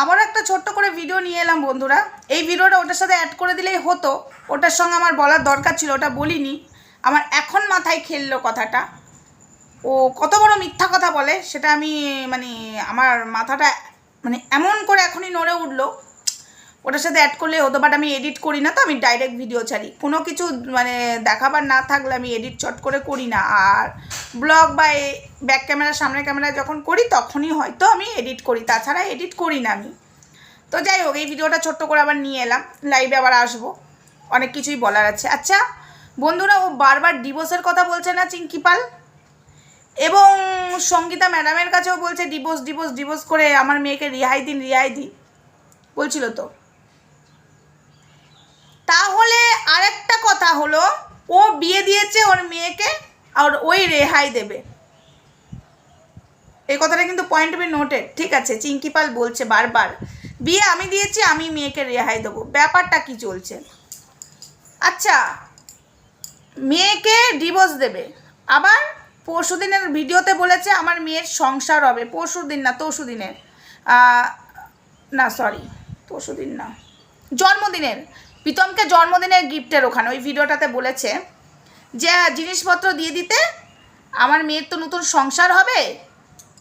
আবার একটা ছোট্ট করে ভিডিও নিয়ে এলাম বন্ধুরা। এই ভিডিওটা ওটার সাথে অ্যাড করে দিলেই হতো। ওটার সঙ্গে আমার বলার দরকার ছিল, ওটা বলিনি। আমার এখন মাথায় খেললো কথাটা। ও কত বড় মিথ্যা কথা বলে, সেটা আমি মানে আমার মাথাটা মানে এমন করে এখনই নড়ে উঠল। ওটার সাথে অ্যাড করলে হতো বাট আমি এডিট করি না তো, আমি ডাইরেক্ট ভিডিও ছাড়ি। কোনো কিছু মানে দেখাবার না থাকলে আমি এডিট চট করে করি না। আর ব্লগ বা ব্যাক ক্যামেরা সামনে ক্যামেরা যখন করি তখনই হয়তো আমি এডিট করি, তাছাড়া এডিট করি না আমি। তো যাই হোক, এই ভিডিওটা ছোট্ট করে আবার নিয়ে এলাম লাইভে আবার আসব। অনেক কিছুই বলার আছে। আচ্ছা বন্ধুরা ও বারবার ডিভোর্সের কথা বলছে না, চিঙ্কি পাল? এবং সঙ্গীতা ম্যাডামের কাছেও বলছে ডিভোর্স ডিভোর্স ডিভোর্স করে আমার মেয়েকে রিহাই দিন রিহাই দিন। বলছিল তো। তাহলে আরেকটা কথা হলো, ও বিয়ে দিয়েছে ওর মেয়েকে আর ওই রেহাই দেবে। এই কথাটা কিন্তু পয়েন্ট বি নোটেড ঠিক আছে, চিঙ্কি পাল বলছে বারবার, বিয়ে আমি দিয়েছি, আমি মেয়েকে রেহাই দেবো, ব্যাপারটা কি চলছে? আচ্ছা মেয়েকে ডিভোর্স দেবে, আবার পরশু দিনের ভিডিওতে বলেছে আমার মেয়ের সংসার হবে পরশু দিন না তরশু দিনের না সরি পরশু দিন না, জন্মদিনের প্রীতমকে জন্মদিনের গিফটের ওখানে, ওই ভিডিওটাতে বলেছে যে জিনিসপত্র দিয়ে দিতে, আমার মেয়ের তো নতুন সংসার হবে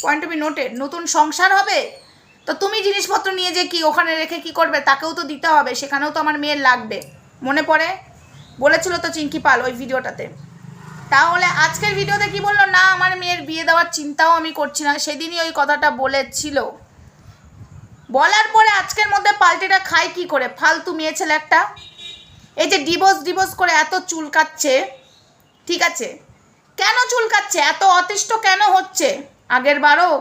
পয়েন্ট টু বি নোটেড নতুন সংসার হবে, তো তুমি জিনিসপত্র নিয়ে যে কি, ওখানে রেখে কি করবে, তাকেও তো দিতে হবে, সেখানেও তো আমার মেয়ের লাগবে। মনে পড়ে? বলেছিল তো চিঙ্কি পাল ওই ভিডিওটাতে। তাহলে আজকের ভিডিওতে কি বলল? না, আমার মেয়ের বিয়ে দেওয়ার চিন্তাও আমি করছি না। সেদিনই ওই কথাটা বলেছিল। বলার পরে আজকের মধ্যে পাল্টিটা খায় কি করে? ফালতু মেয়ে ছেলে একটা। এই যে ডিভোর্স ডিভোর্স করে এত চুলকাচ্ছে, ঠিক আছে? কেন চুলকাচ্ছে? এত অতিষ্ঠ কেন হচ্ছে? আগের বারও?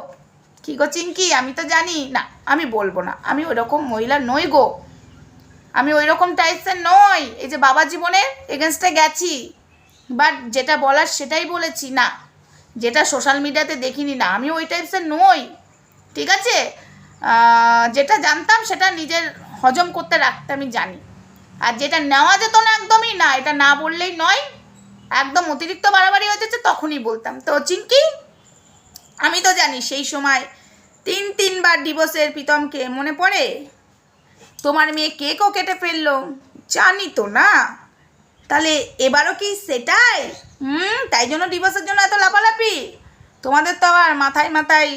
কি গো চিঙ্কি আমি তো জানি। না, আমি বলব না। আমি ওই রকম মহিলা নই গো। আমি ওই রকম টাইপসের নই। এই যে বাবা জীবনের এগেনস্টে গেছি। বাট যেটা বলার সেটাই বলেছি। না, যেটা সোশ্যাল মিডিয়াতে দেখিনি না। আমি ওই টাইপসের নই। ঠিক আছে? যেটা জানতাম সেটা নিজের হজম করতে রাখতে আমি জানি। আর যেটা নেওয়া যেত না একদমই না, এটা না বললেই নয়, একদম অতিরিক্ত বাড়াবাড়ি হয়েছে তখনই বলতাম। তো চিঙ্কি আমি তো জানি সেই সময় তিন তিনবার ডিভোর্সের প্রীতমকে মনে পড়ে? তোমার মেয়ে কেকও কেটে ফেলল। জানি তো না। তাহলে এবারও কি সেটাই? হুম, তাই জন্য ডিভোর্সের জন্য এত লাফালাফি? তোমাদের তো আবার মাথায় মাথায়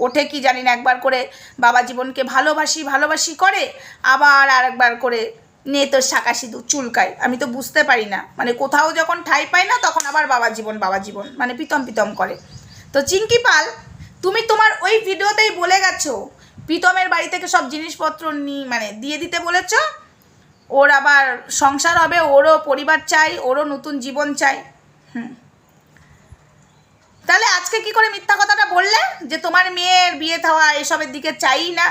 ওঠে কি জানি না, একবার করে বাবা জীবনকে ভালোবাসি ভালোবাসি করে, আবার আর একবার করে নে তোর শাঁকা সিঁদুর চুলকায়। আমি তো বুঝতে পারি না। মানে কোথাও যখন ঠাই পাই না, তখন আবার বাবা জীবন বাবা জীবন। মানে পিতম পিতম করে। তো চিঙ্কি পাল, তুমি তোমার ওই ভিডিওতেই বলে গেছো, প্রীতমের বাড়ি থেকে সব জিনিসপত্র নি মানে দিয়ে দিতে বলেছ? ওর আবার সংসার হবে, ওরও পরিবার চাই, ওরও নতুন জীবন চাই। হুম। তাহলে আজকে কি করে মিথ্যা কথাটা বললে? যে তোমার মেয়ের বিয়ে থাওয়া এসবের দিকে চাই না।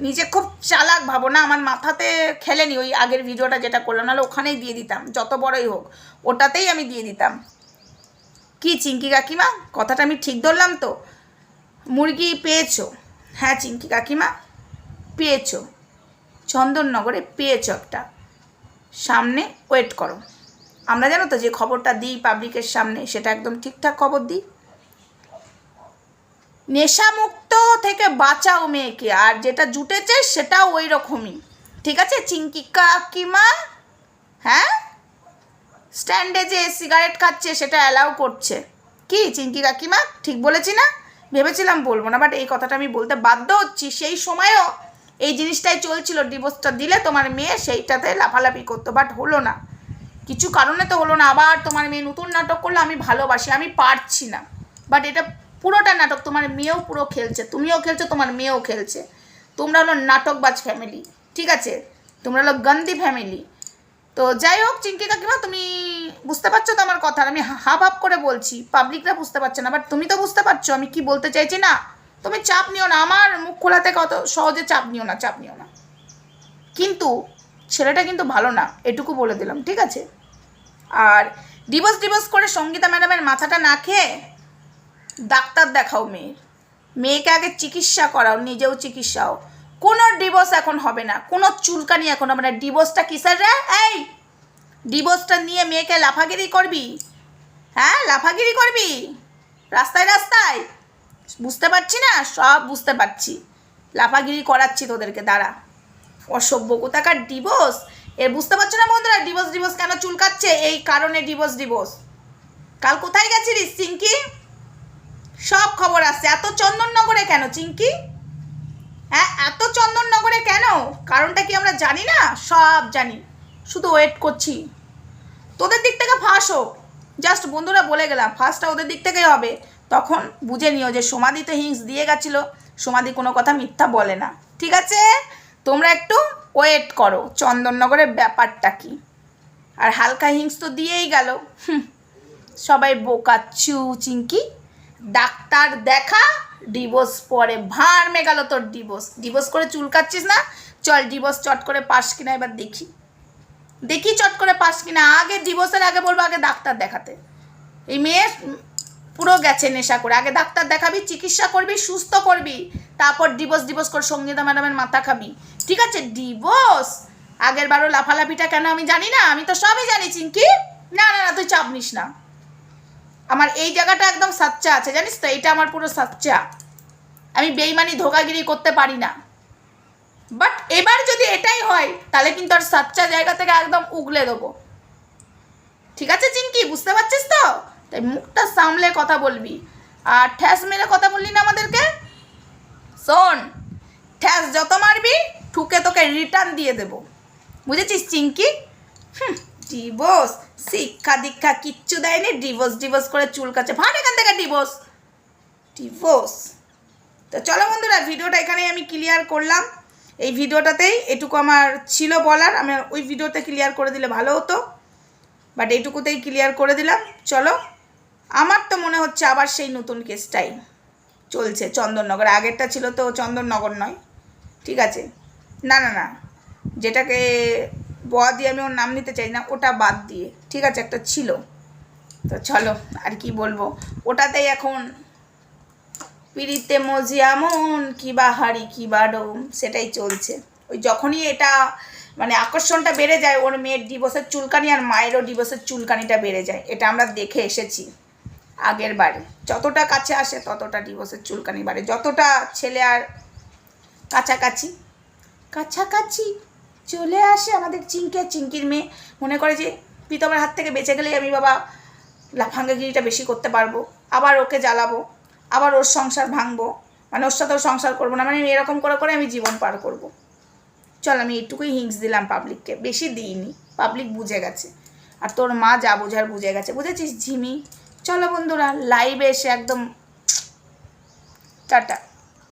নিজে খুব চালাক ভাবো না আমার মাথাতে খেলেনি ওই আগের ভিডিওটা যেটা করলাম, নাহলে ওখানেই দিয়ে দিতাম, যত বড়ই হোক। ওটাতেই আমি দিয়ে দিতাম। কি চিঙ্কি কাকিমা? কথাটা আমি ঠিক ধরলাম তো? মুরগি পেয়েছ? হ্যাঁ চিঙ্কি কাকিমা, পেয়েছ। চন্দননগরে পেয়েছ একটা। সামনে ওয়েট করো। আমরা জানো তো যে খবরটা দিই পাবলিকের সামনে, সেটা একদম ঠিকঠাক খবর দিই। নেশামুক্ত থেকে বাঁচাও মেয়েকে, আর যেটা জুটেছে সেটাও ওই রকমই ঠিক আছে? চিঙ্কি কাকিমা হ্যাঁ? স্ট্যান্ডে যে সিগারেট খাচ্ছে সেটা অ্যালাউ করছে। কি চিঙ্কি কাকিমা? ঠিক বলেছি না? ভেবেছিলাম বলব না, বাট এই কথাটা আমি বলতে বাধ্য হচ্ছি। সেই সময়ও এই জিনিসটাই চলছিল, ডিভোর্সটা দিলে তোমার মেয়ে সেইটাতে লাফালাফি করতো, বাট হলো না। কিছু কারণে তো হলো না। আবার তোমার মেয়ে নতুন নাটক করলে আমি ভালোবাসি, আমি পারছি না। বাট এটা পুরোটা নাটক তোমার মেয়েও পুরো খেলছে, তুমিও খেলছো, তোমার মেয়েও খেলছে। তোমরা হলো নাটকবাজ ফ্যামিলি ঠিক আছে? তোমরা হলো গন্দি ফ্যামিলি তো যাই হোক চিঙ্কি কাকিমা, তুমি বুঝতে পারছ তো আমার কথা? আমি হাফ হাফ করে বলছি পাবলিকরা বুঝতে পারছে না বাট তুমি তো বুঝতে পারছ, আমি কি বলতে চাইছি না? তুমি চাপ নিও না, আমার মুখ খোলা থেকে অত সহজে চাপ নিও না, চাপ নিও না। কিন্তু ছেলেটা কিন্তু ভালো না, এটুকু বলে দিলাম, ঠিক আছে? আর ডিভোর্স ডিভোর্স করে সঙ্গীতা ম্যাডামের মাথাটা না খেয়ে ডাক্তার দেখাও মেয়ের। মেয়েকে আগে চিকিৎসা করাও, নিজেও চিকিৎসাও। কোনো ডিভোর্স এখন হবে না। কোনো চুলকানি এখন হবে না। ডিভোর্সটা কিসের রে? এই ডিভোর্সটা নিয়ে মেয়েকে লাফাগিরি করবি? হ্যাঁ লাফাগিরি করবি? রাস্তায় রাস্তায়? বুঝতে পারছি না? সব বুঝতে পারছি। লাফাগিরি করাচ্ছি তোদেরকে, দাঁড়া। অসভ্য কোথাকার ডিভোর্স এর বুঝতে পারছ না বন্ধুরা? ডিভোর্স ডিভোর্স কেন চুলকাচ্ছে? এই কারণে ডিভোর্স ডিভোর্স কাল কোথায় গেছিলিস চিঙ্কি সব খবর আসছে। এত চন্দননগরে কেন, চিঙ্কি? হ্যাঁ এত চন্দননগরে কেন? কারণটা কি আমরা জানি না? সব জানি। শুধু ওয়েট করছি। তোদের দিক থেকে ফাঁস হোক। জাস্ট বন্ধুরা বলে গেলাম ফার্স্টটা ওদের দিক থেকেই হবে। তখন বুঝে নিও যে সমাধি তো হিংস দিয়ে গেছিল। সমাধি কোনো কথা মিথ্যা বলে না। ঠিক আছে? তোমরা একটু ওয়েট করো, চন্দননগরের ব্যাপারটা কি। আর হালকা হিংস তো দিয়েই গেল। সবাই বোকা চু চিঙ্কি। ডাক্তার দেখা ডিভোর্স পরে ভাঁড় মেগালো তোর ডিভোর্স ডিভোর্স করে চুল চুলকাচ্ছিস না? চল ডিভোর্স চট করে পাস কিনা এবার দেখি। দেখি চট করে পাস কিনা। আগে ডিভোর্সের আগে বলব আগে ডাক্তার দেখাতে। এই মেয়ে পুরো গেছে নেশা করে। আগে ডাক্তার দেখাবি, চিকিৎসা করবি, সুস্থ করবি, তারপর ডিভোর্স ডিভোর্স করে সঙ্গীতা ম্যাডামের মাথা খাবি। ঠিক আছে? ডিভোর্স আগের বারও লাফালাফিটা কেন আমি জানি না? আমি তো সবই জানি, চিঙ্কি। না না না, তুই চাপ নিস না। আমার এই জায়গাটা একদম সাচ্চা আছে, জানিস তো? এটা আমার পুরো সাচ্চা। আমি বেইমানি, ধোকাগিরি করতে পারি না। বাট এবার যদি এটাই হয়, তাহলে কিন্তু আর সাচ্চা জায়গা থেকে একদম উগলে দেবো। ঠিক আছে চিঙ্কি? বুঝতে পারছিস তো? তাই মুখটা সামলে কথা বলবি। আর ঠ্যাস মেরে কথা বললি না আমাদেরকে? শোন, ঠ্যাস যত মারবি, ঠুকে তোকে রিটার্ন দিয়ে দেব। বুঝেছিস চিঙ্কি? হুম। ডিভোর্স? শিক্ষা দীক্ষা কিচ্ছু দেয়নি, ডিভোর্স ডিভোর্স করে চুল কাছে ভাট এখান থেকে ডিভোর্স। ডিভোর্স। তো চলো বন্ধুরা, ভিডিওটা এখানেই আমি ক্লিয়ার করলাম। এই ভিডিওটাতেই এটুকু আমার ছিল বলার। আমি ওই ভিডিওতে ক্লিয়ার করে দিলে ভালো হতো। বাট এইটুকুতেই ক্লিয়ার করে দিলাম। চলো, আমার তো মনে হচ্ছে আবার সেই নতুন কেসটাই চলছে চন্দননগর। আগেরটা ছিল তো চন্দননগর নয়। ঠিক আছে? না না না। যেটাকে বয়া দিয়ে আমি ওর নাম নিতে চাই না, ওটা বাদ দিয়ে। ঠিক আছে, একটা ছিল। তো চলো, আর কি বলব? ওটাতেই এখন পিড়িতে মজিয়ামন কিবা হাড়ি কিবা ডোম সেটাই চলছে। ওই যখনই এটা মানে আকর্ষণটা বেড়ে যায়, ওর মেয়ের ডিভোর্সের চুলকানি আর মায়েরও ডিভোর্সের চুলকানিটা বেড়ে যায়। এটা আমরা দেখে এসেছি আগের বারে। যতটা কাছে আসে, ততটা ডিভোর্সের চুলকানি বাড়ে। যতটা ছেলে আর কাছাকাছি কাছাকাছি চলে আসে আমাদের চিঙ্কি চিঙ্কির মেয়ে। মনে করে যে প্রীতমের হাত থেকে বেঁচে গেলেই আমি বাবা লাফাঙ্গাগিরিটা বেশি করতে পারব। আবার ওকে জ্বালাবো, আবার ওর সংসার ভাঙবো। মানে ওর সাথেও সংসার করব না। মানে এরকম করে করে আমি জীবন পার করব। চল, আমি একটুকুই হিংস দিলাম পাবলিককে বেশি দিইনি। পাবলিক বুঝে গেছে। আর তোর মা যা বোঝার বুঝে গেছে। বুঝেছিস, ঝিমি? চলো বন্ধুরা লাইভে এসে একদম টাটা।